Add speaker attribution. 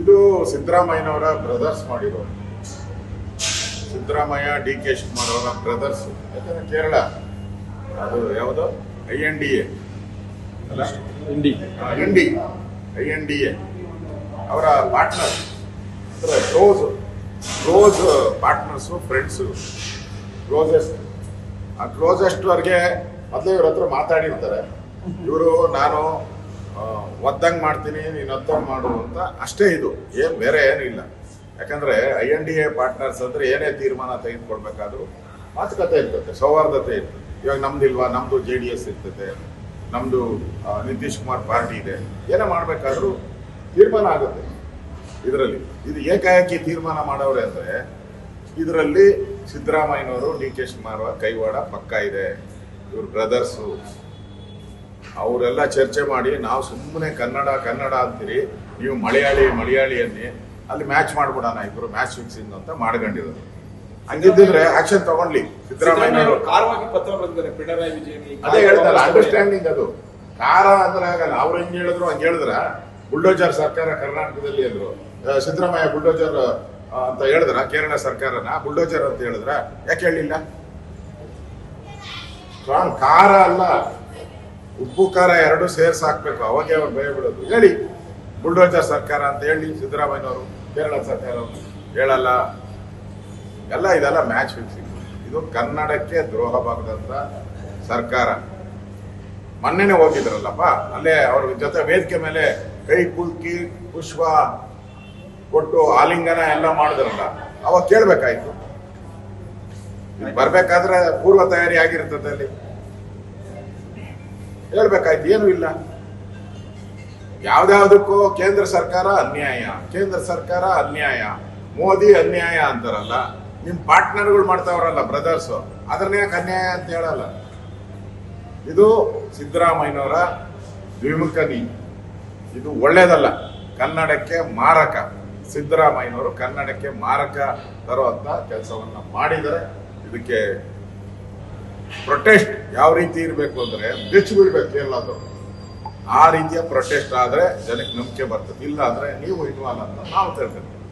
Speaker 1: ಇದು ಸಿದ್ದರಾಮಯ್ಯನವರ ಬ್ರದರ್ಸ್ ಮಾಡಿರೋ. ಸಿದ್ದರಾಮಯ್ಯ ಡಿ ಕೆ ಶಿವಕುಮಾರ್ ಅವರ ಬ್ರದರ್ಸ್ ಯಾಕಂದ್ರೆ ಕೇರಳ. ಅದು ಯಾವುದು? I N D A. ಅಲ್ಲ?
Speaker 2: ಇಂಡಿ
Speaker 1: N D. I N D A. ಅವರ ಪಾರ್ಟ್ನರ್ ಅಂದ್ರೆ close close partners friends closest ಆ ಕ್ಲೋಸೆಸ್ಟ್ ಅವ್ರಿಗೆ ಮೊದಲೇ ಇವ್ರ ಹತ್ರ ಮಾತಾಡಿರ್ತಾರೆ ಇವರು ನಾನು ಒದ್ದಂಗ್ ಮಾಡ್ತೀನಿ, ನೀನು ಒತ್ತಂಗೆ ಮಾಡು ಅಂತ ಅಷ್ಟೇ ಇದು. ಏನು ಬೇರೆ ಏನಿಲ್ಲ ಯಾಕಂದ್ರೆ I N D A partners ಅಂದರೆ ಏನೇ ತೀರ್ಮಾನ ತೆಗೆದುಕೊಳ್ಬೇಕಾದ್ರೂ ಮಾತುಕತೆ ಇರ್ತದೆ, ಸೌಹಾರ್ದತೆ ಇರ್ತದೆ. ಇವಾಗ ನಮ್ದಿಲ್ವಾ ನಮ್ಮದು ಜೆ ಡಿ ಎಸ್ ಇರ್ತದೆ ನಮ್ಮದು ನಿತೀಶ್ ಕುಮಾರ್ ಪಾರ್ಟಿ ಇದೆ. ಏನೇ ಮಾಡಬೇಕಾದ್ರೂ ತೀರ್ಮಾನ ಆಗುತ್ತೆ ಇದರಲ್ಲಿ. ಇದು ಏಕಾಏಕಿ ತೀರ್ಮಾನ ಮಾಡೋರೆ ಅಂದರೆ ಇದರಲ್ಲಿ ಸಿದ್ದರಾಮಯ್ಯನವರು, ಡಿ ಕೆ ಕೈವಾಡ ಪಕ್ಕ ಇದೆ. ಇವ್ರ ಬ್ರದರ್ಸು ಅವರೆಲ್ಲ ಚರ್ಚೆ ಮಾಡಿ ನಾವು ಸುಮ್ಮನೆ ಕನ್ನಡ ಕನ್ನಡ ಅಂತೀರಿ ನೀವು ಮಲಯಾಳಿ ಮಲಯಾಳಿ ಅನ್ನಿ ಅಲ್ಲಿ ಮ್ಯಾಚ್ ಮಾಡ್ಬಿಡೋಣ ಇಬ್ರು ಮ್ಯಾಚ್ ಫಿಕ್ಸಿಂಗ್ ಅಂತ ಮಾಡ್ಕೊಂಡಿರೋದು. ಹಂಗಿದ್ದಿದ್ರೆ ಆಕ್ಷನ್ ತಗೊಂಡ್ಲಿ. ಸಿದ್ದರಾಮಯ್ಯನವರು
Speaker 2: ಕಾರವಾಗಿ ಪತ್ರ ಬರೆದಿದ್ದಾರೆ ಪಿಣರಾಯಿ ವಿಜಯನ್
Speaker 1: ಅದೇ ಹೇಳ್ತಾರೆ ಅಂಡರ್ಸ್ಟ್ಯಾಂಡಿಂಗ್ ಅದು. ಕಾರ ಅಂದ್ರೆ ಆಗಲ್ಲ. ಅವ್ರು ಹೆಂಗ್ ಹೇಳಿದ್ರು ಹಂಗ ಹೇಳಿದ್ರ? ಬುಲ್ಡೋಜರ್ ಸರ್ಕಾರ ಕರ್ನಾಟಕದಲ್ಲಿ ಅಂದ್ರು ಸಿದ್ದರಾಮಯ್ಯ ಬುಲ್ಡೋಜರ್ ಅಂತ ಹೇಳಿದ್ರ? ಕೇರಳ ಸರ್ಕಾರನ ಬುಲ್ಡೋಜರ್ ಅಂತ ಹೇಳಿದ್ರ? ಯಾಕೆ ಹೇಳಿಲ್ಲ? ಕಾರ ಅಲ್ಲ. ಉಪ್ಪು, ಖಾರ ಎರಡು ಸೇರ್ಸ್ ಹಾಕ್ಬೇಕು. ಅವಾಗೆ ಅವ್ರು ಭಯ ಬಿಡೋದು ಹೇಳಿ, ಬುಲ್ಡೋಜರ್ ಸರ್ಕಾರ ಅಂತ ಹೇಳಿ ಸಿದ್ದರಾಮಯ್ಯವರು ಕೇರಳ ಸರ್ಕಾರ ಹೇಳಲ್ಲ. ಎಲ್ಲ ಇದೆಲ್ಲ ಮ್ಯಾಚ್ ಫಿಕ್ಸಿಂಗ್ ಇದು ಕನ್ನಡಕ್ಕೆ ದ್ರೋಹ ಬಾಗದಂತ ಸರ್ಕಾರ. ಮೊನ್ನೆನೆ ಹೋಗಿದ್ರಲ್ಲಪ್ಪ, ಅಲ್ಲೇ ಅವ್ರ ಜೊತೆ ವೇದಿಕೆ ಮೇಲೆ ಕೈ ಕುಲ್ಕಿ, ಪುಷ್ಪ ಕೊಟ್ಟು ಆಲಿಂಗನ ಎಲ್ಲ ಮಾಡಿದ್ರಲ್ಲ, ಅವಾಗ ಕೇಳ್ಬೇಕಾಯ್ತು. ಬರ್ಬೇಕಾದ್ರೆ ಪೂರ್ವ ತಯಾರಿ ಆಗಿರ್ತದೆ ಅಲ್ಲಿ. ಹೇಳ್ಬೇಕಾಯ್ತು, ಏನು ಇಲ್ಲ. ಯಾವ್ದಾವ್ದಕ್ಕೂ ಕೇಂದ್ರ ಸರ್ಕಾರ ಅನ್ಯಾಯ, ಕೇಂದ್ರ ಸರ್ಕಾರ ಅನ್ಯಾಯ, ಮೋದಿ ಅನ್ಯಾಯ ಅಂತಾರಲ್ಲ, ನಿಮ್ ಪಾರ್ಟ್ನರ್ಗಳು ಮಾಡ್ತಾವ್ರಲ್ಲ ಬ್ರದರ್ಸ್ ಅದನ್ನ ಯಾಕೆ ಅನ್ಯಾಯ ಅಂತ ಹೇಳಲ್ಲ? ಇದು ಸಿದ್ದರಾಮಯ್ಯನವರ ದ್ವಿಮುಖ ನೀತಿ. ಇದು ಒಳ್ಳೇದಲ್ಲ, ಕನ್ನಡಕ್ಕೆ ಮಾರಕ. ಸಿದ್ದರಾಮಯ್ಯನವರು ಕನ್ನಡಕ್ಕೆ ಮಾರಕ ತರುವಂತ ಕೆಲಸವನ್ನ ಮಾಡಿದರೆ ಇದಕ್ಕೆ ಪ್ರೊಟೆಸ್ಟ್ ಯಾವ ರೀತಿ ಇರಬೇಕು ಅಂದ್ರೆ ಬೆಚ್ಚ ಬಿಡ್ಬೇಕು ಎಲ್ಲಾದ್ರೂ. ಆ ರೀತಿಯ ಪ್ರೊಟೆಸ್ಟ್ ಆದ್ರೆ ಜನಕ್ಕೆ ನಂಬಿಕೆ ಬರ್ತದೆ. ಇಲ್ಲ ಅಂದ್ರೆ ನೀವು ಇನ್ವಾಲ್ ಅಂತ ನಾವು ತಿಳ್ಕೊತೀವಿ.